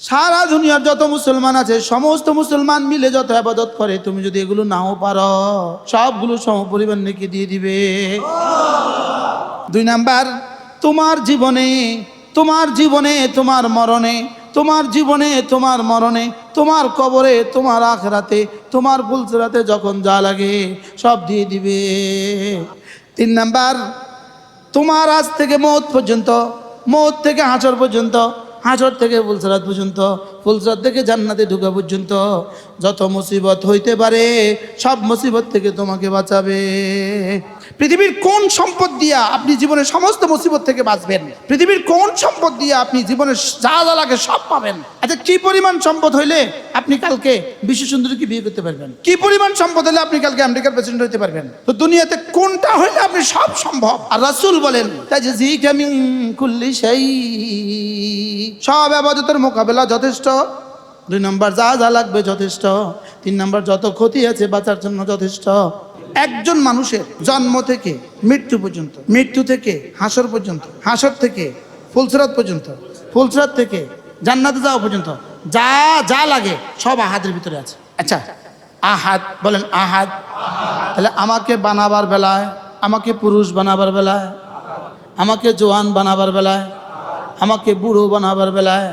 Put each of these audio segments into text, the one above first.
সারা দুনিয়ার যত মুসলমান আছে, সমস্ত মুসলমান মিলে যত আবাদত করে, তুমি যদি এগুলো নাও পারো, সবগুলো সমপরিমাণ নেকি দিয়ে দিবে। দুই নাম্বার, তোমার জীবনে তোমার জীবনে তোমার মরণে, তোমার জীবনে তোমার মরণে, তোমার কবরে, তোমার আখরাতে, তোমার ফুলসরাতে যখন যা লাগে, সব দিয়ে দিবে। তিন নাম্বার, তোমার আজ থেকে মৌত পর্যন্ত, মৌত থেকে হাঁচর পর্যন্ত হাঁচর থেকে ফুলসরাত পর্যন্ত, ফুলসরাত থেকে জান্নাতে ঢুকা পর্যন্ত যত মুসিবত হইতে পারে, সব মুসিবত থেকে তোমাকে বাঁচাবে। পৃথিবীর কোন সম্পদ দিয়া আপনি জীবনের সমস্ত মুসিবত থেকে বাঁচবেন? পৃথিবীর কোন সম্পদ দিয়ে আপনি জীবনের যা যা লাগে সব পাবেন? আচ্ছা কি পরিমাণ সম্পদ হইলে আপনি কালকে বিশ্ব সুন্দরীকে বিয়ে করতে পারবেন? কি পরিমাণ সম্পদ হলে আপনি কালকে আমেরিকার প্রেসিডেন্ট হতে পারবেন? তো দুনিয়াতে কোনটা হইলে আপনি সব সম্ভব? আর রাসূল বলেন সব আবাদতের মোকাবেলা যথেষ্ট। দুই নম্বর, যা যা লাগবে যথেষ্ট। তিন নম্বর, যত ক্ষতি আছে বাঁচার জন্য যথেষ্ট। একজন মানুষের জন্ম থেকে মৃত্যু পর্যন্ত, মৃত্যু থেকে হাসর পর্যন্ত, হাসর থেকে ফুলসরাত পর্যন্ত, ফুলসরাত থেকে জান্নাতে যাওয়া পর্যন্ত, যা যা লাগে সব আহাদের ভিতরে আছে। আচ্ছা আহাদ, বলেন আহাদ। তাহলে আমাকে বানাবার বেলায়, আমাকে পুরুষ বানাবার বেলায়, আমাকে জোয়ান বানাবার বেলায়, আমাকে বুড়ো বানাবার বেলায়,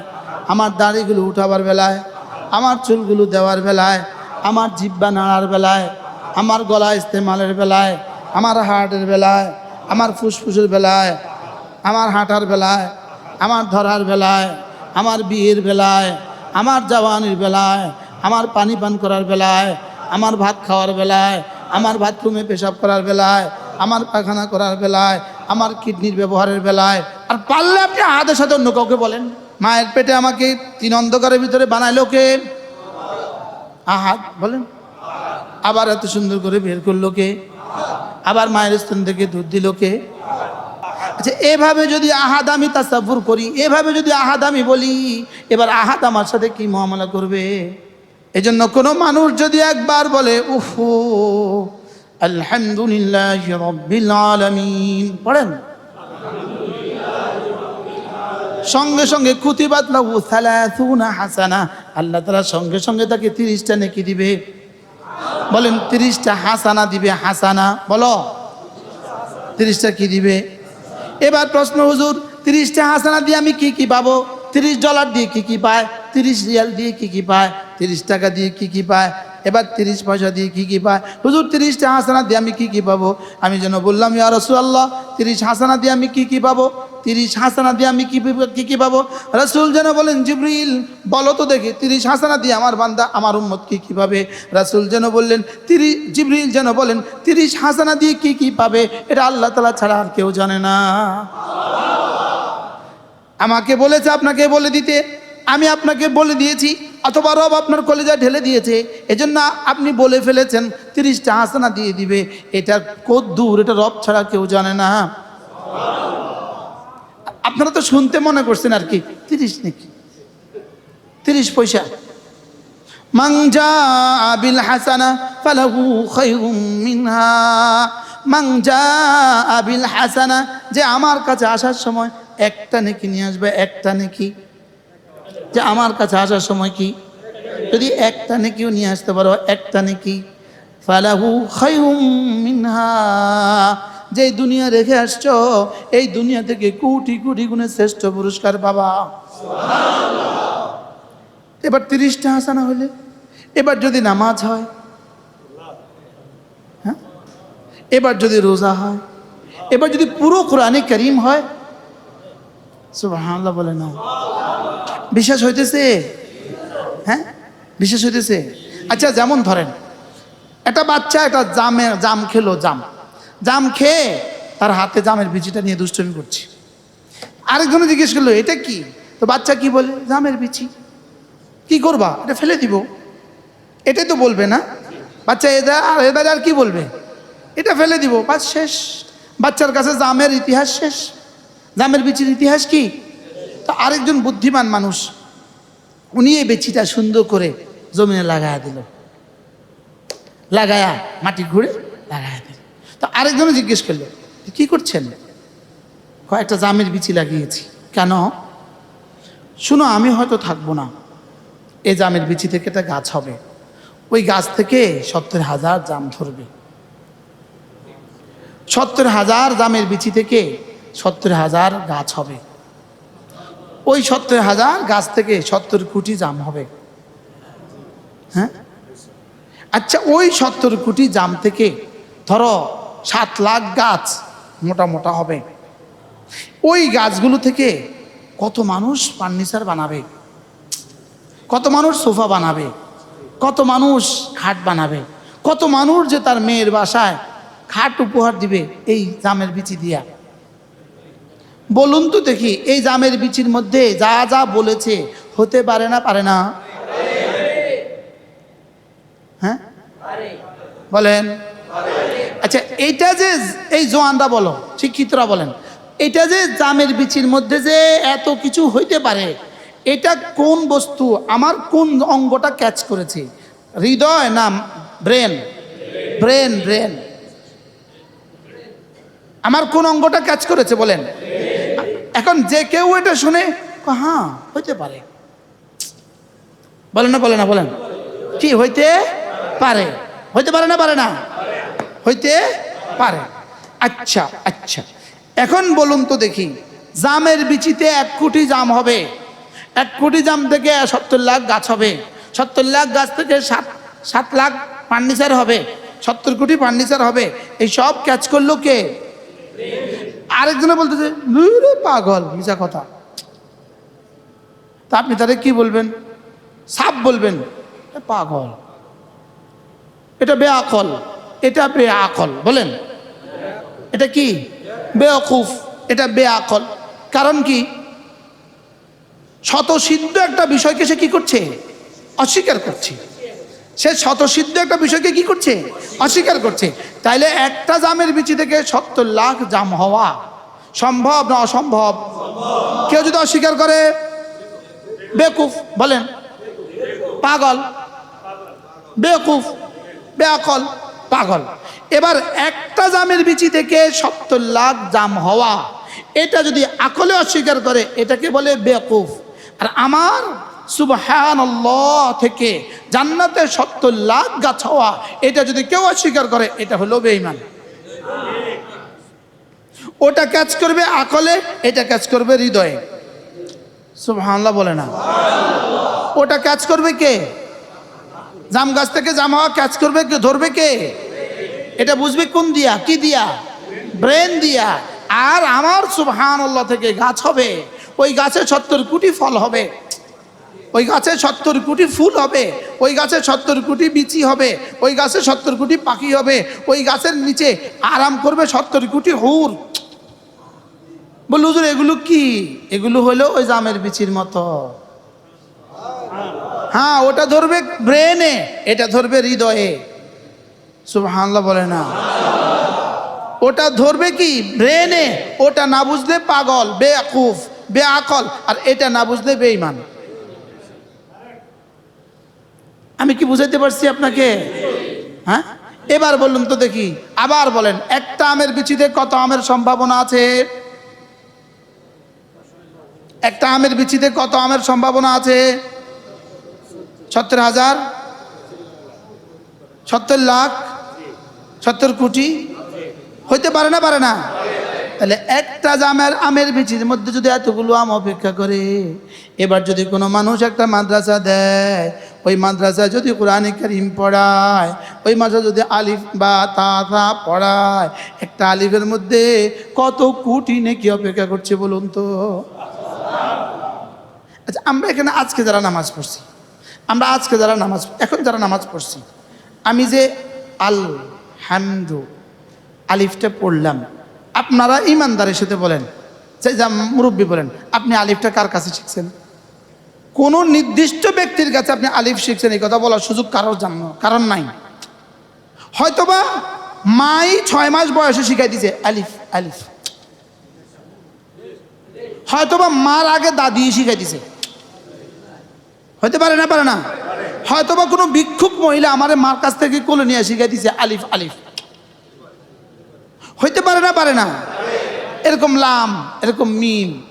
আমার দাড়িগুলো উঠাবার বেলায়, আমার চুলগুলো দেওয়ার বেলায়, আমার জিব্বা নাড়ার বেলায় আমার গলা ইস্তেমালের বেলায় আমার হার্টের বেলায় আমার ফুসফুসের বেলায় আমার হাঁটার বেলায় আমার ধরার বেলায় আমার বিয়ের বেলায় আমার জওয়ানির বেলায় আমার পানি পান করার বেলায় আমার ভাত খাওয়ার বেলায় আমার বাথরুমে পেশাব করার বেলায় আমার পায়খানা করার বেলায় আমার কিডনির ব্যবহারের বেলায় আর পারলে আপনি আহাদের সাথে অন্য কাউকে বলেন মায়ের পেটে আমাকে তিন অন্ধকারের ভিতরে বানাইলো কে আহাদ বলেন আবার এত সুন্দর করে বের করল কে? আবার মায়ের স্থান থেকে দুধ দিল কে? আচ্ছা এভাবে যদি আহাদ আমি তাসাফুর করি, এভাবে যদি আহাদ আমি বলি, এবার আহাদ আমার সাথে কি মহামলা করবে? এজন্য কোনো মানুষ যদি একবার বলে, উফু, আলহামদুলিল্লাহ পড়েন? সঙ্গে সঙ্গে কুতিবাত লাহু সালাসুনা হাসানা, আল্লাহ তাআলা সঙ্গে সঙ্গে তাকে 30টা নেকি দিবে। বলেন 30টা হাসানা দিবে হাসানা, বলো। 30টা কি দিবে? এবার প্রশ্ন, হুজুর 30টা হাসানা দিয়ে আমি কি কি পাবো? 30 ডলার দিয়ে কি কি পায়? 30 রিয়াল দিয়ে কি কি পায়? 30 টাকা দিয়ে কি কি পায়? এবার 30 পয়সা দিয়ে কি কি পায়? হুজুর 30টা হাসানা দিয়ে আমি কি কি পাবো? আমি যেন বললাম, ইয়া রাসূলুল্লাহ 30 হাসানা দিয়ে আমি কি কি পাবো? তিরিশ হাসানা দিয়ে আমি কি কি কি পাবো? রাসূল যেন বলেন, জিবরিল, বলো তো দেখি, তিরিশ হাসানা দিয়ে আমার বান্দা, আমার উম্মত কি কি পাবে? রাসূল যেন বললেন তিরিশ জিবরিল যেন বলেন, তিরিশ হাসানা দিয়ে কি কি পাবে? এটা আল্লাহ তালা ছাড়া আর কেউ জানে না। আমাকে বলেছে আপনাকে বলে দিতে। আমি আপনাকে বলে দিয়েছি, অথবা রব আপনার কলেজা ঢেলে দিয়েছে। এজন্য আপনি বলে ফেলেছেন, তিরিশটা হাসানা দিয়ে দিবে। এটা কত দূর, এটা রব ছাড়া কেউ জানে না। আপনারা তো শুনতে মনে করছেন আর কি। তিরিশ নাকি? তিরিশ পয়সা। মাংজা আবিল হাসানা ফালাহু খায়রুম মিনহা। মাংজা আবিল হাসানা, যে আমার কাছে আসার সময় একটা নেকি নিয়ে আসবে, একটা নেকি। যে আমার কাছে আসার সময় কি? যদি একটা নেকিও নিয়ে আসতে পারো, একটা নেকি। ফালাহু খায়রুম মিনহা। যে দুনিয়া রেখে আসছো, এই দুনিয়া থেকে কোটি কোটি গুণে শ্রেষ্ঠ পুরস্কার বাবা এবার তিরিশটা হাসানা হলে, এবার যদি নামাজ হয় হ্যাঁ? এবার যদি রোজা হয়, এবার যদি পুরো কোরআনে করিম হয়, সুবহানাল্লাহ বলে না। বিশ্বাস হইতেছে? হ্যাঁ? বিশ্বাস হইতেছে? আচ্ছা যেমন ধরেন, একটা বাচ্চা একটা জামে জাম খেলো, জাম। জাম খেয়ে তার হাতে জামের বিচিটা নিয়ে দুষ্টমি করছে। আরেকজনে জিজ্ঞেস করল, এটা কি? তো বাচ্চা কি বলে, জামের বিচি। কি করবা? এটা ফেলে দিব। এটাই তো বলবে না। বাচ্চা এদা আর এবার আর কি বলবে? এটা ফেলে দিব। বাস, শেষ। বাচ্চার কাছে জামের ইতিহাস শেষ। জামের বিচির ইতিহাস কি? তো আরেকজন বুদ্ধিমান মানুষ, উনি এই বেচিটা সুন্দর করে জমিনে লাগায়া দিল। লাগায়া, মাটি ঘুরে লাগায়া দিল। তো আরেকজনে জিজ্ঞেস করল কি করছেন? কয়েকটা জামের বিচি লাগিয়েছি। কেন? শুনো, আমি হয়তো থাকব না। এই জামের বিচি থেকে একটা গাছ হবে। ওই গাছ থেকে সত্তর হাজার জাম ধরবে। সত্তর হাজার জামের বিচি থেকে সত্তর হাজার গাছ হবে। ওই সত্তর হাজার গাছ থেকে সত্তর কোটি জাম হবে। হ্যাঁ? আচ্ছা ওই সত্তর কোটি জাম থেকে ধরো সাত লাখ গাছ মোটা মোটা হবে। ওই গাছগুলো থেকে কত মানুষ ফার্নিচার বানাবে? কত মানুষ সোফা বানাবে? কত মানুষ খাট বানাবে? কত মানুষ যে তার মেয়ের বাসায় খাট উপহার দিবে এই জামের বিচি দিয়া? বলুন তো দেখি এই জামের বিচির মধ্যে যা যা বলেছে হতে পারে না পারে না? হ্যাঁ? বলেন। আচ্ছা এইটা যে এই জোয়ানরা বলো, শিক্ষিতরা বলেন, এটা যে জামের বিচির মধ্যে যে এত কিছু হইতে পারে, এটা কোন বস্তু, আমার কোন অঙ্গটা ক্যাচ করেছে? হৃদয় না ব্রেন? Brain brain. আমার কোন অঙ্গটা ক্যাচ করেছে বলেন? এখন যে কেউ এটা শুনে হ্যাঁ হইতে পারে। বলেন না বলে না, বলেন। কি হইতে পারে? হইতে পারে না পারে না। হইতে পারে। আচ্ছা আচ্ছা। এখন বলুন তো দেখি, জামের বিচিতে এক কোটি জাম হবে। এক কোটি জাম থেকে সত্তর লাখ গাছ হবে। সত্তর লাখ গাছ থেকে সাত সাত লাখ ফার্নিচার হবে। সত্তর কোটি ফার্নিচার হবে। এই সব ক্যাচ করল কে? আরেকজনে বলতেছে, "নুরু পাগল মিশা কথা। তা আপনি তাদের কি বলবেন? সাপ বলবেন পাগল, এটা বেআকল এটা বেআকল, বলেন। এটা কি? বেওকুফ, এটা বেআকল। কারণ কি? শতসিদ্ধ একটা বিষয়কে সে কি করছে? অস্বীকার করছে। সে শতসিদ্ধ একটা বিষয়কে কি করছে? অস্বীকার করছে। তাইলে একটা জামের বিচি থেকে সত্তর লাখ জাম হওয়া সম্ভব না অসম্ভব? কেউ যদি অস্বীকার করে? বেকুফ, বলেন। পাগল। বেকুফ, বেআকল। পাগল। এবার একটা জামের বিচি থেকে সত্তর লাখ জাম হওয়া, এটা যদি আকলে অস্বীকার করে, এটাকে বলে বেকুফ আর আমার সুবহান থেকে জান্নাতে সত্তর লাখ গাছ হওয়া, এটা যদি কেউ অস্বীকার করে, এটা হলো বেঈমান। ওটা ক্যাচ করবে আকলে এটা ক্যাচ করবে হৃদয়ে। সুবহানাল্লাহ বলে না। ওটা ক্যাচ করবে কে? জাম গাছ থেকে জাম হওয়া ক্যাচ করবে কে? ধরবে কে? এটা বুঝবে কোন দিয়া? কি দিয়া? ব্রেন দিয়া। আর আমার সুবহান থেকে গাছ হবে। ওই গাছে সত্তর কোটি ফল হবে। ওই গাছে সত্তর কোটি ফুল হবে। ওই গাছে সত্তর কোটি বিচি হবে। ওই গাছে সত্তর কোটি পাখি হবে। ওই গাছের নিচে আরাম করবে সত্তর কোটি হুর। বলল, হুজুর, এগুলো কি? এগুলো হলো ওই জামের বিচির মতো। হ্যাঁ ওটা ধরবে ব্রেনে, এটা ধরবে হৃদয়ে। সুবহানাল্লাহ বলে না। ওটা ধরবে কি? ব্রেনে। ওটা না বুঝলে পাগল বেআকুফ বেআকল আর এটা না বুঝলে বেঈমান। আমি কি বুঝাইতে পারছি আপনাকে? হ্যাঁ? এবার বলুন তো দেখি। আবার বলেন, একটা আমের বিচিতে কত আমের সম্ভাবনা আছে? একটা আমের বিচিতে কত আমের সম্ভাবনা আছে? সত্তর হাজার, সত্তর লাখ, সত্তর কোটি। হইতে পারে না পারে না? তাহলে একটা জামের আমের বিচির মধ্যে যদি এতগুলো আম অপেক্ষা করে, এবার যদি কোনো মানুষ একটা মাদ্রাসা দেয়, ওই মাদ্রাসায় যদি কোরআন কারিম পড়ায়, ওই মাদ্রাসা যদি আলিফ বা তা তা পড়ায়, একটা আলিফের মধ্যে কত কোটি নাকি অপেক্ষা করছে বলুন তো? আচ্ছা আমরা এখানে আজকে যারা নামাজ পড়ছি আমরা আজকে যারা নামাজ, এখন যারা নামাজ পড়ছি, আমি যে আল হামদু আলিফটা পড়লাম, আপনারা ইমানদারের সাথে বলেন, যে যা মুরব্বী বলেন, আপনি আলিফটা কার কাছে শিখছেন? কোনো নির্দিষ্ট ব্যক্তির কাছে আপনি আলিফ শিখছেন, এই কথা বলার সুযোগ কারোর জন্য কারণ নাই। হয়তোবা মাই ছয় মাস বয়সে শিখাই দিছে, আলিফ আলিফ। হয়তোবা মার আগে দাদি শিখাই দিছে। হতে পারে না পারে না। হয়তোবা কোনো ভিক্ষুক মহিলা আমার মার কাছ থেকে কোলে নিয়ে শিখাই দিছে, আলিফ আলিফ। হইতে পারে না পারে না। এরকম লাম, এরকম মিম,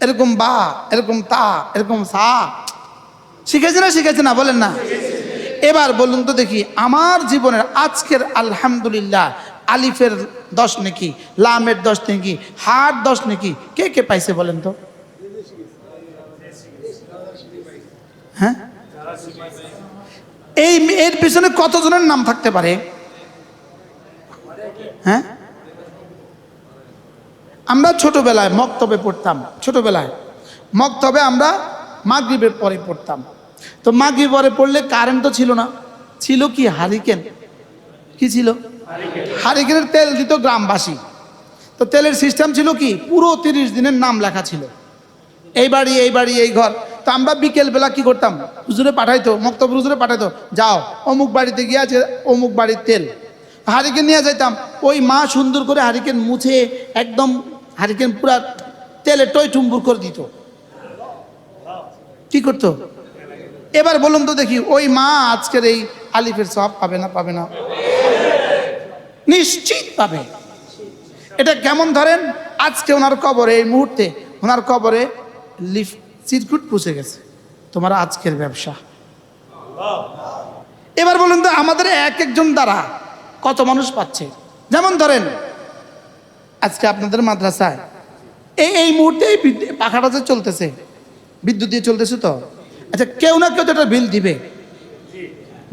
এরকম বা, এরকম তা, এরকম সা। শিখেছে না শিখেছে না, বলেন না। এবার বলুন তো দেখি, আমার জীবনের আজকের আলহামদুলিল্লাহ, আলিফের দশ নাকি, লামের দশ নাকি হাট দশ নাকি, কে কে পাইছে বলেন তো? হ্যাঁ? এই এর পিছনে কতজনের নাম থাকতে পারে? হ্যাঁ? আমরা ছোটবেলায় মক্তবে পড়তাম, ছোটবেলায়। মক্তবে আমরা মাগরিবের পরে পড়তাম। তো মাগরিব পরে পড়লে কারেন্ট তো ছিল না। ছিল কি? হারিকেন কি ছিল? হারিকেনের তেল দিত গ্রামবাসী। তো তেলের সিস্টেম ছিল কি? পুরো তিরিশ দিনের নাম লেখা ছিল। এই বাড়ি এই বাড়ি এই ঘর। তো আমরা বিকেলবেলা কি করতাম? হুজুরে পাঠাইতো মক্তব হুজুরে পাঠাইতো, যাও, অমুক বাড়িতে গিয়ে আছে অমুক বাড়ির তেল। হারিকেন নিয়ে যাইতাম। ওই মা সুন্দর করে হারিকেন মুছে একদম হারিকেন পুরা তেলে টই টুম্বুর করে দিত। কি করতো? এবার বলুন তো দেখি, ওই মা আজকের এই আলিফের সব পাবে না পাবে না? নিশ্চিত পাবে। এটা কেমন ধরেন? আজকে ওনার কবরে, এই মুহূর্তে ওনার কবরে লিফ চিরকুট পুষে গেছে। তোমার আজকের ব্যবসা। এবার বলুন তো আমাদের এক একজন দ্বারা কত মানুষ পাচ্ছে? যেমন ধরেন আজকে আপনাদের মাদ্রাসায় এই এই মুহূর্তে এই পাখাটা যে চলতেছে বিদ্যুৎ দিয়ে চলতেছে তো? আচ্ছা কেউ না কেউ তো একটা বিল দিবে।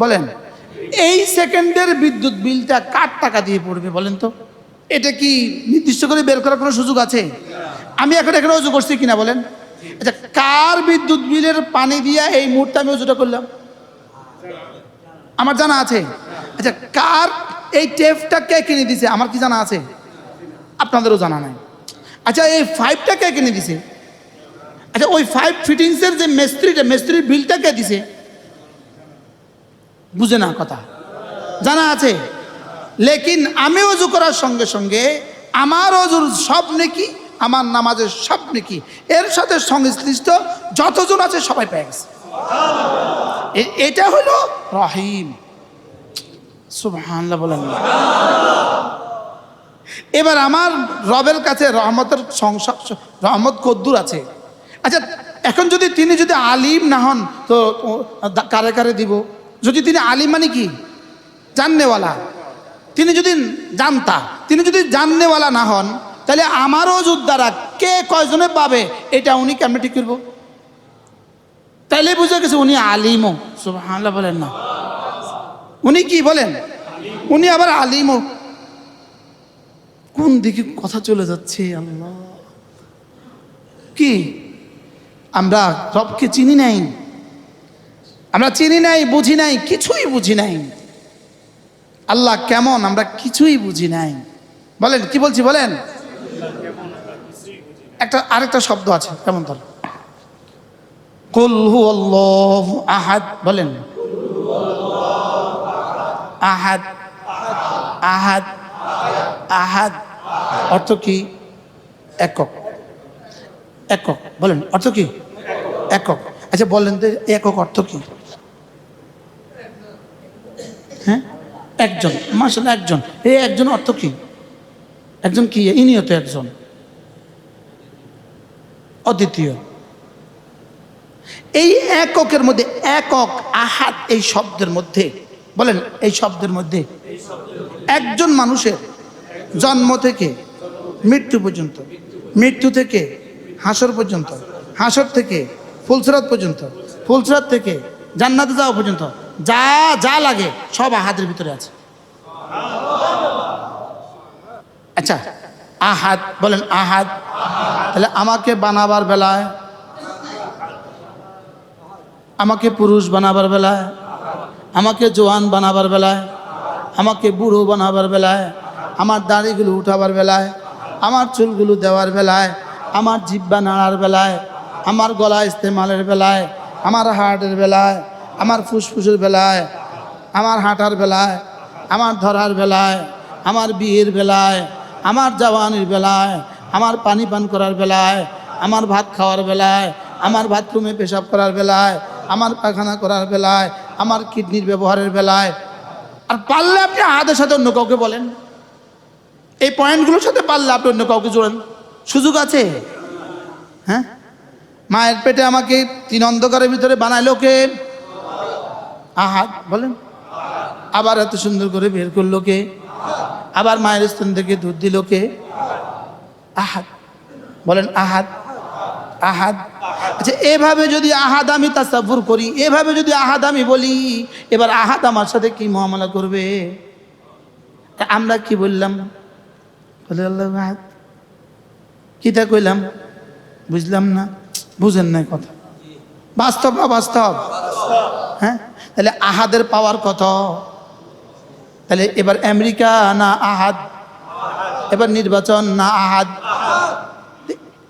বলেন এই সেকেন্ডের বিদ্যুৎ বিলটা কার টাকা দিয়ে পড়বে বলেন তো? এটা কি নির্দিষ্ট করে বের করার কোনো সুযোগ আছে? আমি এখন এখানে অজু করছি কিনা বলেন? আচ্ছা কার বিদ্যুৎ বিলের পানি দিয়া এই মুহূর্তে আমি অজুটা করলাম? আমার জানা আছে। আচ্ছা কার এই টেপটা কে কিনে দিছে? আমার কি জানা আছে? আপনাদেরও জানা নাই। আচ্ছা এই ফাইভটা কে কিনে দিছে? আচ্ছা ওই ফাইভ ফিটিংসের যে মিস্ত্রিটা, মিস্ত্রির বিলটা কে দিছে? বুঝে না কথা। জানা আছে। লেকিন আমি অজু করার সঙ্গে সঙ্গে আমার অজুর সব নেকি আমার নামাজের সব নেকি এর সাথে সংশ্লিষ্ট যতজন আছে সবাই পেয়ে গেছে। এটা হলো রহিম। এবার আমার রবের কাছে রহমতের রহমত কদ্দুর আছে। আচ্ছা এখন যদি তিনি যদি আলিম না হন, তো কারে কারে দিব? যদি তিনি আলিম মানে কি? জাননেওয়ালা। তিনি যদি জানতা, তিনি যদি জাননেওয়ালা না হন তাহলে আমারও দ্বারা কে কয়জনে পাবে? এটা উনি কেমন ঠিক করব? তাহলে বুঝে গেছে উনি আলিমও। সুবহানাল্লাহ বলেন না। উনি কি বলেন? উনি আবার আলিমও। কোন দিকে কথা চলে যাচ্ছে আল্লাহ? কি? আমরা সবকে চিনি নাই। আমরা চিনি নাই, বুঝি নাই, কিছুই বুঝি নাই। আল্লাহ কেমন, আমরা কিছুই বুঝি নাই। বলেন, কি বলছি বলেন? একটা আরেকটা শব্দ আছে কেমন ধর। কুল হু আহাদ, বলেন। আহাদ আহাদ আহাদ, অর্থ কি? একক। একক, বলেন, অর্থ কি? একক। আচ্ছা বলেন তো, একক অর্থ কি? হ্যাঁ? একজন মাসাল একজন। এই একজন অর্থ কি? একজন কি? ইনিও তো একজন। অদ্বিতীয়। এই এককের মধ্যে একক আহাত এই শব্দের মধ্যে, বলেন এই শব্দের মধ্যে একজন মানুষের জন্ম থেকে মৃত্যু পর্যন্ত, মৃত্যু থেকে হাসর পর্যন্ত, হাসর থেকে ফুলসরাত পর্যন্ত, ফুলসরাত থেকে জান্নাতে যাওয়া পর্যন্ত, যা যা লাগে সব আহাদের ভিতরে আছে। আচ্ছা আহাত, বলেন আহাদ তাহলে আমাকে বানাবার বেলায় আমাকে পুরুষ বানাবার বেলায় আমাকে জোয়ান বানাবার বেলায় আমাকে বুড়ো বানাবার বেলায় আমার দাড়িগুলো উঠাবার বেলায় আমার চুলগুলো দেওয়ার বেলায় আমার জিব্বা নাড়ার বেলায় আমার গলা ইস্তেমালের বেলায় আমার হার্টের বেলায় আমার ফুসফুসের বেলায় আমার হাঁটার বেলায় আমার ধরার বেলায় আমার বিয়ের বেলায় আমার জওয়ানির বেলায় আমার পানি পান করার বেলায়, আমার ভাত খাওয়ার বেলায়, আমার বাথরুমে পেশাব করার বেলায়, আমার পায়খানা করার বেলায়, আমার কিডনির ব্যবহারের বেলায়। আর পারলে আপনি আহাদের সাথে অন্য কাউকে বলেন। এই পয়েন্টগুলোর সাথে পারলে আপনি অন্য কাউকে জোড়েন। সুযোগ আছে? হ্যাঁ? মায়ের পেটে আমাকে তিন অন্ধকারের ভিতরে বানাইলো কে? আহাদ বলেন। আবার এত সুন্দর করে বের করল কে? আবার মায়ের স্তন থেকে দুধ দিল কে? আহাদ। বলেন আহাদ। আহাদ। আচ্ছা এভাবে যদি আহাদ আমি তাসাফুর করি, এভাবে যদি আহাদ আমি বলি, এবার আহাদ আমার সাথে কি মহামালা করবে? আমরা কি বললাম? আহাদ। কিটা কইলাম? বুঝলাম না। বুঝেন না কথা। বাস্তব না বাস্তব? হ্যাঁ? তাহলে আহাদের পাওয়ার কত? তাহলে এবার আমেরিকা না আহাদ? এবার নির্বাচন না আহাদ?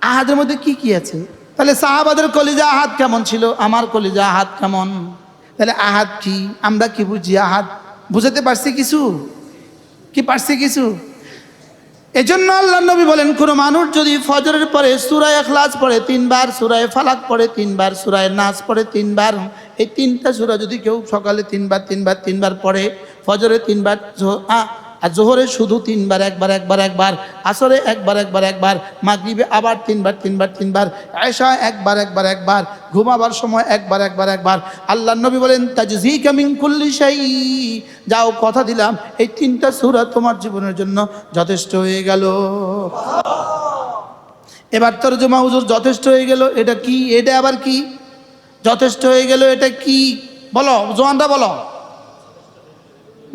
আহাদের মধ্যে কি কি আছে? তাহলে সাহাবাদের কলিজা আহাত কেমন ছিল? আমার কলিজা আহাদ কেমন? তাহলে আহাত কি? আমরা কি বুঝি আহাত বুঝাতে পারছি কিছু? কি পারছি কিছু? এজন্য আল্লাহ নবী বলেন, কোনো মানুষ যদি ফজরের পরে সুরায় এখলাস পড়ে, তিনবার সুরায় ফালাক পড়ে, তিনবার সুরায় নাচ পড়ে, তিনবার, এই তিনটা সুরা যদি কেউ সকালে তিনবার তিনবার তিনবার পড়ে, ফজরে তিনবার আর জোহরে শুধু তিনবার, একবার একবার একবার, আসরে একবার একবার একবার, মাগরিবে আবার তিনবার তিনবার তিনবার আয়সা একবার একবার একবার, ঘুমাবার সময় একবার একবার একবার। আল্লাহ নবী বলেন তাজজি কামিং কুল্লি শাই যাও, কথা দিলাম, এই তিনটা সুরা তোমার জীবনের জন্য যথেষ্ট হয়ে গেল। এবার তোর জমা হুজুর, যথেষ্ট হয়ে গেল, এটা কি? এটা আবার কি? যথেষ্ট হয়ে গেল, এটা কি? বলো, জোয়ানরা বলো।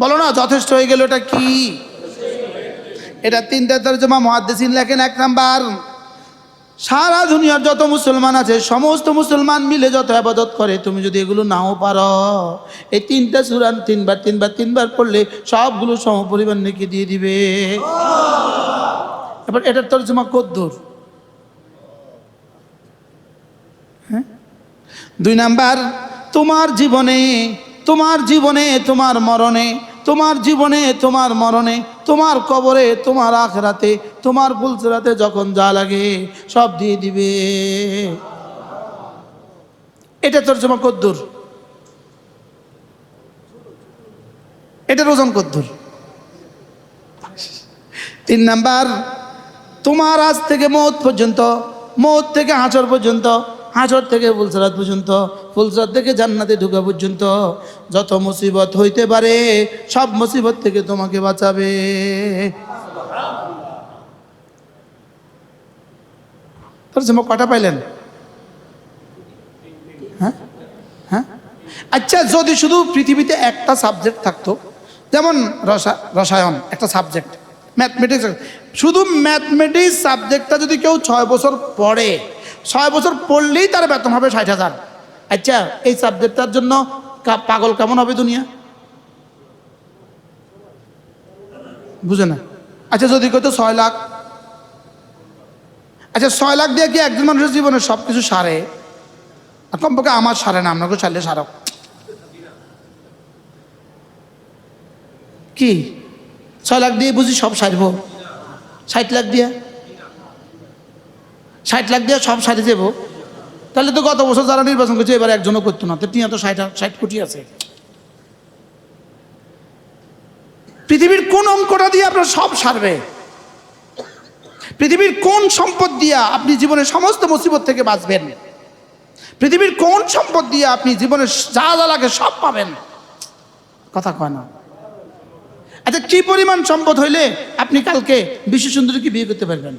বলো না, যথেষ্ট হয়ে গেল এটা কি? এটা তিনটা তর্জমা মহাদ্দেসিন লেখেন এক নাম্বার। সারা দুনিয়ার যত মুসলমান আছে, সমস্ত মুসলমান মিলে যত আবাদত করে, তুমি যদি এগুলো নাও পারো। এই তিনটা সুরান তিনবার তিনবার তিনবার পড়লে সবগুলো সমপরিমাণ নেকি দিয়ে দিবে। এবার এটার তর্জমা কদ্দুর। হ্যাঁ? দুই নাম্বার, তোমার জীবনে তোমার জীবনে, তোমার মরণে, তোমার জীবনে, তোমার মরণে, তোমার কবরে, তোমার আখরাতে, তোমার ফুলসরাতে যখন যা লাগে সব দিয়ে দিবে। এটা তোর জমা কদ্দুর। এটার ওজন কদ্দুর। তিন নাম্বার, তোমার আজ থেকে মৌত পর্যন্ত, মৌত থেকে হাঁচর পর্যন্ত হাঁচর থেকে ফুলসরাত পর্যন্ত, ফুলসরাত থেকে জান্নাতে ঢুকা পর্যন্ত যত মুসিবত হইতে পারে, সব মুসিবত থেকে তোমাকে বাঁচাবে। কটা পাইলেন? হ্যাঁ? হ্যাঁ? আচ্ছা যদি শুধু পৃথিবীতে একটা সাবজেক্ট থাকতো, যেমন রসা, রসায়ন, একটা সাবজেক্ট ম্যাথমেটিক্স শুধু ম্যাথমেটিক্স সাবজেক্টটা যদি কেউ ছয় বছর পড়ে ছয় বছর পড়লেই তার বেতন হবে ষাট হাজার। আচ্ছা এই সাবজেক্টটার জন্য পাগল কেমন হবে দুনিয়া? বুঝে না? আচ্ছা যদি কত ছয় লাখ। আচ্ছা ছয় লাখ দিয়ে কি একজন মানুষের জীবনে সব কিছু সারে? আর কমপক্ষে আমার সারে না, আপনাকে সারলে সারক। কি? ছয় লাখ দিয়ে বুঝি সব সারব? ষাট লাখ দিয়ে? ষাট লাখ দিয়ে সব সারি দেবো। তাহলে তো গত বছর যারা নির্বাচন করছে, এবার একজনও করতো না। তো টিয়া তো ষাট ষাট কোটি আছে। পৃথিবীর কোন অঙ্কটা দিয়ে আপনার সব সারবে? পৃথিবীর কোন সম্পদ দিয়া আপনি জীবনের সমস্ত মুসিবত থেকে বাঁচবেন? পৃথিবীর কোন সম্পদ দিয়ে আপনি জীবনে যা যা লাগে সব পাবেন? কথা কয় না। আচ্ছা কি পরিমাণ সম্পদ হইলে আপনি কালকে বিশ্ব সুন্দরীকে বিয়ে করতে পারবেন?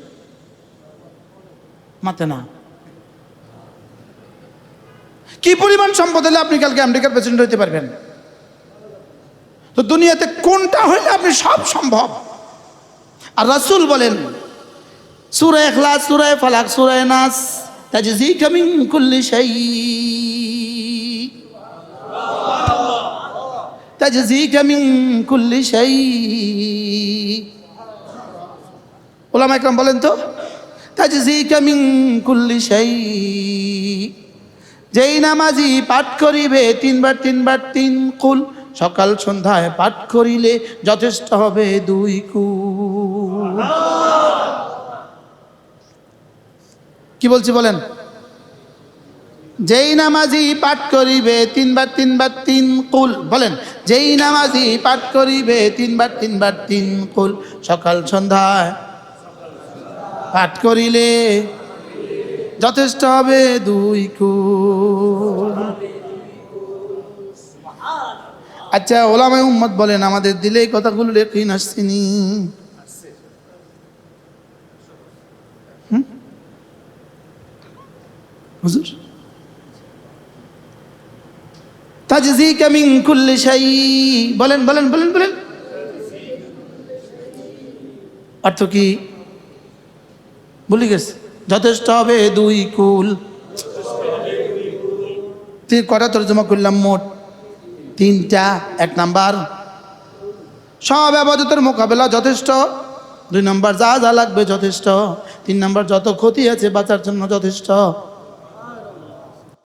মাতে না। কি পরিমাণ সম্পদ হলে আপনি কালকে আমেরিকার প্রেসিডেন্ট হইতে পারবেন? তো দুনিয়াতে কোনটা হইলে আপনি সব সম্ভব? আর রাসূল বলেন সুরায় এখলাস সুরায় ফালাক সুরায় নাস তাজজিকা মিন কুল্লি শাই। তাজজিকা মিন কুল্লি শাই। ওলামা একরাম বলেন তো তাজজিকা মিন কুল্লি শাই। যেই নামাজি পাঠ করিবে, তিনবার তিনবার তিন কুল, সকাল সন্ধ্যায় পাঠ করিলে যথেষ্ট হবে দুই কুল। কি বলছি বলেন? যেই নামাজি পাঠ করিবে, তিনবার তিনবার তিন কুল, বলেন, যেই নামাজি পাঠ করিবে, তিনবার তিনবার তিন কুল, সকাল সন্ধ্যায় পাঠ করিলে যথেষ্ট হবে দুই কু আচ্ছা ওলামাই উম্মত বলেন, আমাদের দিলে এই কথাগুলো রেখে আসছিনি? হুজুর? বলেন বলেন বলেন বলেন। অর্থ কি? ভুলে গেছে। যথেষ্ট হবে দুই কুল। তুই কটা তর্জমা করলাম মোট? তিনটা, এক নাম্বার। সব আবাদতের মোকাবেলা যথেষ্ট। দুই নাম্বার যা যা লাগবে যথেষ্ট। তিন নাম্বার যত ক্ষতি আছে বাঁচার জন্য যথেষ্ট।